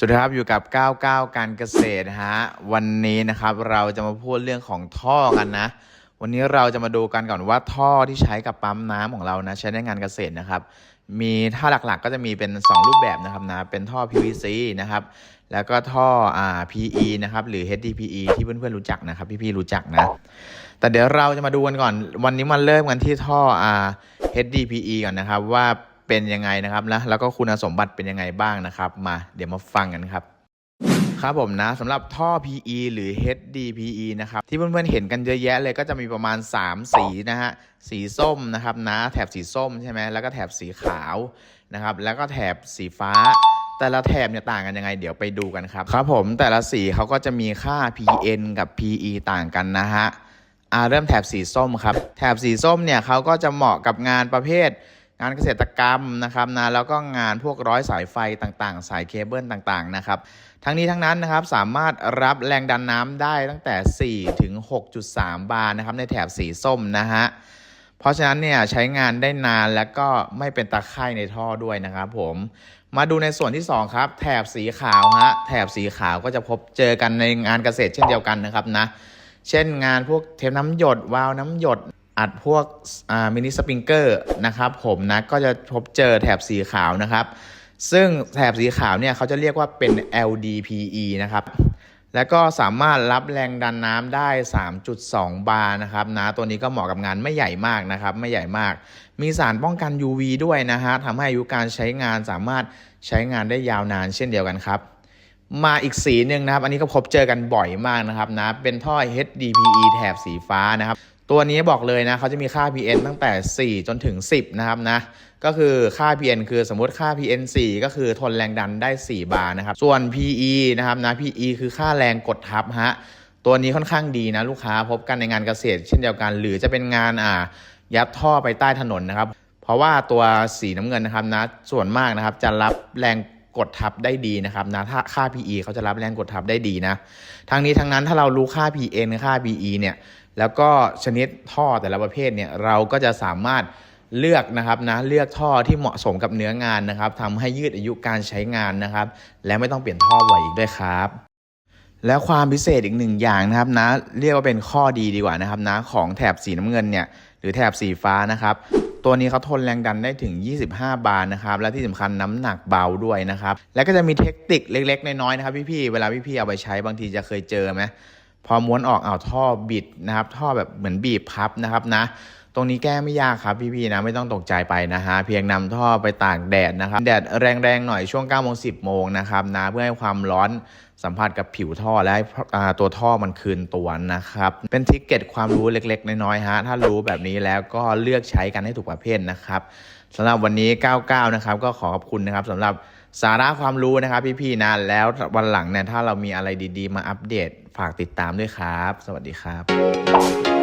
สวัสดีครับอยู่กับ 99 การเกษตรฮะวันนี้นะครับเราจะมาพูดเรื่องของท่อกันนะ วันนี้เราจะมาดูกันก่อนว่าท่อที่ใช้กับปั๊มน้ำของเรานะใช้ในงานเกษตรนะครับ มีท่าหลักๆก็จะมีเป็น 2 รูปแบบนะครับนะเป็นท่อ PVC นะครับแล้วก็ท่ออ่า PE นะครับหรือ HDPE ที่เพื่อนๆรู้จักนะครับพี่ๆรู้จักนะแต่เดี๋ยวเราจะมาดูกันก่อน วันนี้มาเริ่มกันที่ท่ออ่า HDPE ก่อนนะครับว่า เป็นยังไงนะครับแล้วแล้วก็คุณสมบัติเป็นยังไงบ้างนะครับ มาเดี๋ยวมาฟังกันครับครับผมนะสำหรับท่อ PE หรือ HDPE นะครับที่เพื่อนๆเห็นกันเยอะแยะเลยก็จะมีประมาณ 3 สีนะฮะสีส้มนะครับนะแถบสีส้มใช่ไหมแล้วก็แถบสีขาวนะครับแล้วก็แถบสีฟ้า แต่ละแถบเนี่ยต่างกันยังไง เดี๋ยวไปดูกันครับครับผมแต่ละสีเขาก็จะมีค่า PN กับ PE ต่างกันนะฮะอ่าเริ่มแถบสีส้มครับแถบสีส้มเนี่ยเขาก็จะเหมาะกับงานประเภท งานเกษตรกรรมนะครับนะแล้วก็งานพวกร้อยสายไฟต่างๆ สายเคเบิลต่างๆนะครับทั้งนี้ทั้งนั้นนะครับสามารถรับแรงดันน้ำได้ตั้งแต่ 4 ถึง 6.3 บาร์นะครับในแถบสีส้มนะฮะเพราะฉะนั้นเนี่ยใช้งานได้นานแล้วก็ไม่เป็นตะไคร่ในท่อด้วยนะครับผมมาดูในส่วนที่ 2 ครับ แถบสีขาวฮะแถบสีขาวก็จะพบเจอกันในงานเกษตรเช่นเดียวกันนะครับนะเช่นงานพวกเทปน้ำหยดวาล์วน้ำหยด อัดพวกมินิสปริงเกอร์นะครับผมนะก็จะพบเจอแถบสีขาวนะครับ ซึ่งแถบสีขาวเนี่ยเขาจะเรียกว่าเป็น LDPE นะครับแล้วก็สามารถรับแรงดันน้ำได้ 3.2 บาร์นะครับนะตัวนี้ก็เหมาะกับงานไม่ใหญ่มากนะครับ ไม่ใหญ่มาก มีสารป้องกัน UV ด้วยนะฮะทำให้อายุการใช้งานสามารถใช้งานได้ยาวนานเช่นเดียวกันครับ มาอีกสีหนึ่งนะครับ อันนี้ก็พบเจอกันบ่อยมากนะครับนะ เป็นท่อ HDPE แถบสีฟ้านะครับ ตัวนี้บอกเลยนะเขาจะมีค่า PN ตั้งแต่ 4 จนถึง 10 นะครับนะ ก็คือค่า PN คือสมมติค่า PN 4 ก็คือทนแรงดันได้ 4 บาร์นะครับ ส่วน PE นะครับนะ PE คือค่าแรงกดทับฮะ ตัวนี้ค่อนข้างดีนะลูกค้าพบกันในงานเกษตร เช่นเดียวกัน หรือจะเป็นงานอ่ายัดท่อไปใต้ถนนนะครับ เพราะว่าตัวสีน้ำเงินนะครับนะ ส่วนมากนะครับจะรับแรง กดทับได้ดีนะครับนะถ้าค่า PE เขาจะรับแรงกดทับได้ดีนะทั้งนี้ทั้งนั้นถ้าเรารู้ค่า PN ค่า PE เนี่ยแล้วก็ชนิดท่อแต่ละประเภทเนี่ยเราก็จะสามารถเลือกนะครับนะเลือกท่อที่เหมาะสมกับเนื้องานนะครับทำให้ยืดอายุการใช้งานนะครับ และไม่ต้องเปลี่ยนท่อบ่อยอีกด้วยครับ แล้วความพิเศษอีกหนึ่งอย่างนะครับนะเรียกว่าเป็นข้อดีดีกว่านะครับนะของแถบสีน้ำเงินเนี่ยหรือแถบสีฟ้านะครับ ตัวนี้เขาทนแรงดันได้ถึง 25 บาร์นะครับ และที่สำคัญน้ำหนักเบาด้วยนะครับ แล้วก็จะมีเทคนิคเล็ก ๆ น้อยๆนะครับพี่ๆเวลาพี่ๆเอาไปใช้บางทีจะเคยเจอไหมพอม้วนออกเอาท่อบิดนะครับ ท่อแบบเหมือนบีบพับนะครับนะ รงนี้แก้ไม่ยากครับพี่ๆนะไม่ต้องตกใจไปนะฮะเพียงนำท่อไปตากแดดนะครับแดดแรงๆหน่อยช่วง9โมง10โมงนะครับนะเพื่อให้ความร้อนสัมผัสกับผิวท่อและให้ตัวท่อมันคืนตัวนะครับ เป็นทิกเก็ตความรู้เล็ก ๆ น้อยๆฮะถ้ารู้แบบนี้แล้วก็เลือกใช้กันให้ถูกประเภทนะครับสำหรับวันนี้ 99 นะครับ ก็ขอขอบคุณนะครับสำหรับสาระความรู้นะครับ พี่ๆนะแล้ววันหลังเนี่ยถ้าเรามีอะไรดี ๆ มาอัปเดตฝากติดตามด้วยครับ สวัสดีครับ